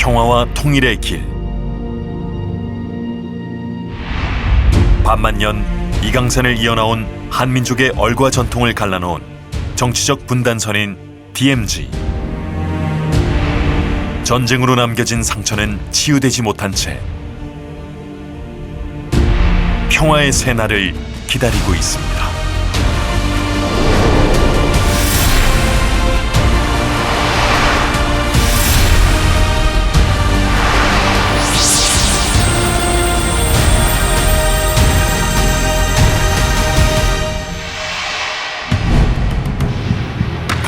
평화와 통일의 길. 반만년 이강산을 이어나온 한민족의 얼과 전통을 갈라놓은 정치적 분단선인 DMZ. 전쟁으로 남겨진 상처는 치유되지 못한 채 평화의 새날을 기다리고 있습니다.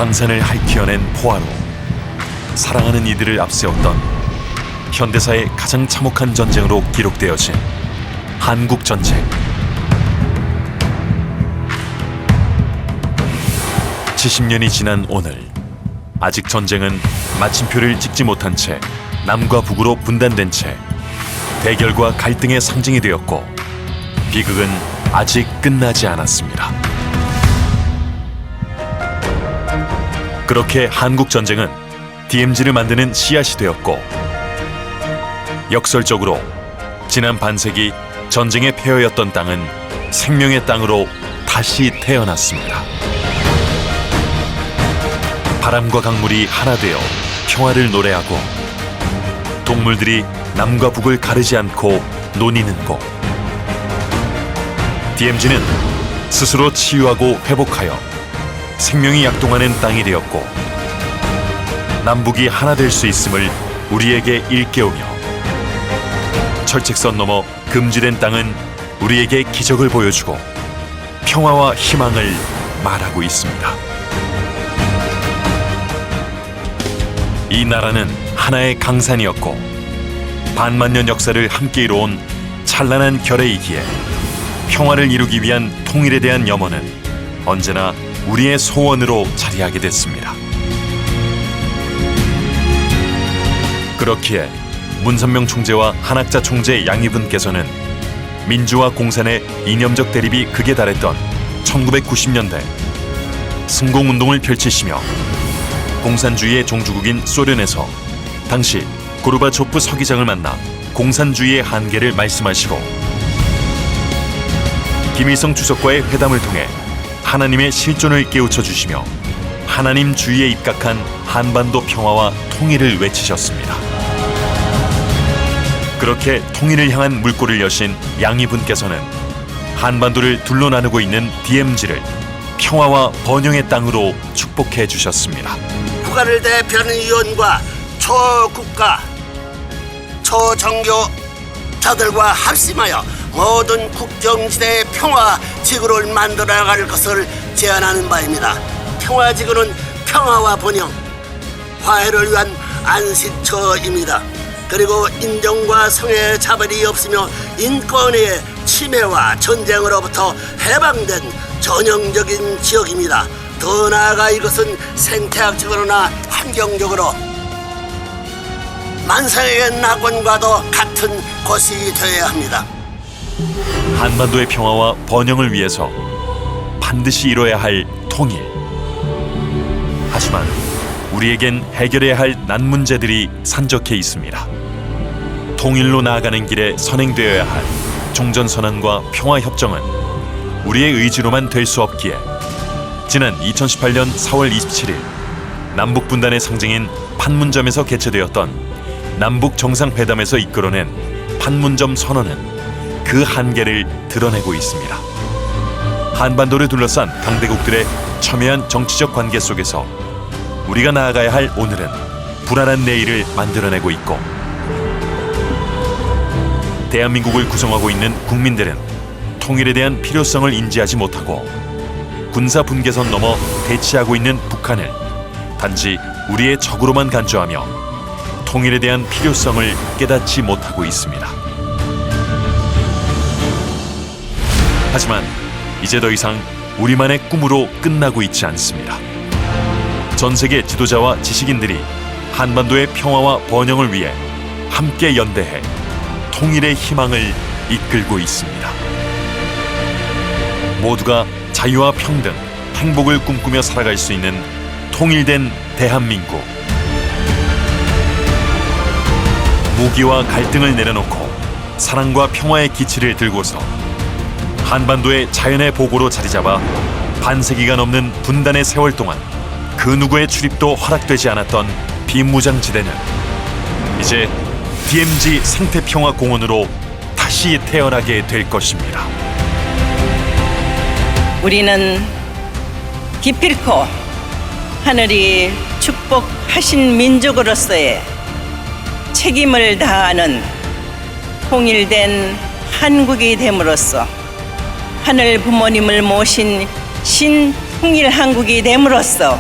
강산을 핥히어낸 포화로 사랑하는 이들을 앞세웠던 현대사의 가장 참혹한 전쟁으로 기록되어진 한국 전쟁. 70년이 지난 오늘 아직 전쟁은 마침표를 찍지 못한 채 남과 북으로 분단된 채 대결과 갈등의 상징이 되었고 비극은 아직 끝나지 않았습니다. 그렇게 한국 전쟁은 DMZ를 만드는 씨앗이 되었고 역설적으로 지난 반세기 전쟁의 폐허였던 땅은 생명의 땅으로 다시 태어났습니다. 바람과 강물이 하나 되어 평화를 노래하고 동물들이 남과 북을 가르지 않고 논이는 곳. DMZ는 스스로 치유하고 회복하여 생명이 약동하는 땅이 되었고 남북이 하나 될 수 있음을 우리에게 일깨우며 철책선 넘어 금지된 땅은 우리에게 기적을 보여주고 평화와 희망을 말하고 있습니다. 이 나라는 하나의 강산이었고 반만 년 역사를 함께 이뤄온 찬란한 결의이기에 평화를 이루기 위한 통일에 대한 염원은 언제나 우리의 소원으로 자리하게 됐습니다. 그렇기에 문선명 총재와 한학자 총재 양희분께서는 민주와 공산의 이념적 대립이 극에 달했던 1990년대 승공운동을 펼치시며 공산주의의 종주국인 소련에서 당시 고르바초프 서기장을 만나 공산주의의 한계를 말씀하시고 김일성 주석과의 회담을 통해 하나님의 실존을 깨우쳐 주시며 하나님 주의에 입각한 한반도 평화와 통일을 외치셨습니다. 그렇게 통일을 향한 물꼬를 여신 양희분께서는 한반도를 둘러 나누고 있는 DMZ를 평화와 번영의 땅으로 축복해 주셨습니다. 국가를 대표하는 위원과 초국가, 초정교 자들과 합심하여 모든 국경지대의 평화 지구를 만들어 나갈 것을 제안하는 바입니다. 평화 지구는 평화와 번영, 화해를 위한 안식처입니다. 그리고 인종과 성의 차별이 없으며 인권의 침해와 전쟁으로부터 해방된 전형적인 지역입니다. 더 나아가 이것은 생태학적으로나 환경적으로 만상의 낙원과도 같은 곳이 되어야 합니다. 한반도의 평화와 번영을 위해서 반드시 이뤄야 할 통일. 하지만 우리에겐 해결해야 할 난 문제들이 산적해 있습니다. 통일로 나아가는 길에 선행되어야 할 종전선언과 평화협정은 우리의 의지로만 될 수 없기에 지난 2018년 4월 27일 남북 분단의 상징인 판문점에서 개최되었던 남북 정상회담에서 이끌어낸 판문점 선언은 그 한계를 드러내고 있습니다. 한반도를 둘러싼 강대국들의 첨예한 정치적 관계 속에서 우리가 나아가야 할 오늘은 불안한 내일을 만들어내고 있고 대한민국을 구성하고 있는 국민들은 통일에 대한 필요성을 인지하지 못하고 군사 분계선 넘어 대치하고 있는 북한을 단지 우리의 적으로만 간주하며 통일에 대한 필요성을 깨닫지 못하고 있습니다. 하지만 이제 더 이상 우리만의 꿈으로 끝나고 있지 않습니다. 전 세계 지도자와 지식인들이 한반도의 평화와 번영을 위해 함께 연대해 통일의 희망을 이끌고 있습니다. 모두가 자유와 평등, 행복을 꿈꾸며 살아갈 수 있는 통일된 대한민국. 무기와 갈등을 내려놓고 사랑과 평화의 기치를 들고서 한반도의 자연의 보고로 자리잡아 반세기가 넘는 분단의 세월 동안 그 누구의 출입도 허락되지 않았던 비무장지대는 이제 DMZ 생태평화공원으로 다시 태어나게 될 것입니다. 우리는 기필코 하늘이 축복하신 민족으로서의 책임을 다하는 통일된 한국이 됨으로써 하늘 부모님을 모신 신통일 한국이 됨으로써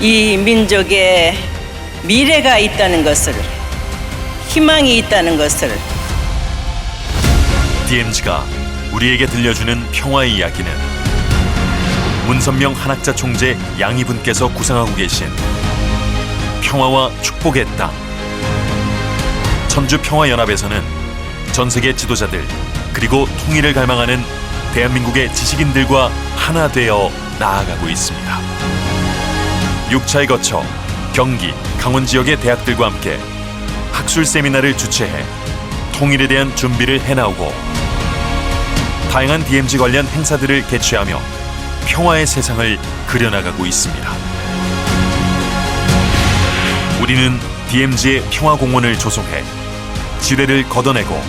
이 민족의 미래가 있다는 것을 희망이 있다는 것을 DMZ가 우리에게 들려주는 평화의 이야기는 문선명 한학자 총재 양이분께서 구상하고 계신 평화와 축복의 땅. 천주 평화연합에서는 전 세계 지도자들 그리고 통일을 갈망하는 대한민국의 지식인들과 하나 되어 나아가고 있습니다. 6차에 거쳐 경기, 강원 지역의 대학들과 함께 학술 세미나를 주최해 통일에 대한 준비를 해나오고 다양한 DMZ 관련 행사들을 개최하며 평화의 세상을 그려나가고 있습니다. 우리는 DMZ의 평화공원을 조성해 지뢰를 걷어내고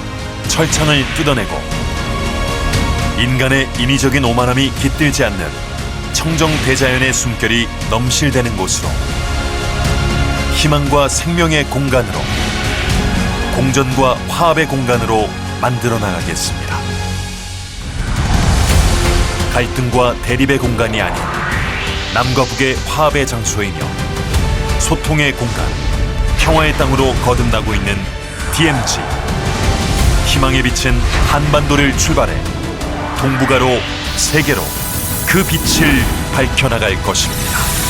철창을 뜯어내고 인간의 인위적인 오만함이 깃들지 않는 청정 대자연의 숨결이 넘실대는 곳으로 희망과 생명의 공간으로 공전과 화합의 공간으로 만들어 나가겠습니다. 갈등과 대립의 공간이 아닌 남과 북의 화합의 장소이며 소통의 공간, 평화의 땅으로 거듭나고 있는 DMZ. 희망의 빛은 한반도를 출발해 동북아로 세계로 그 빛을 밝혀나갈 것입니다.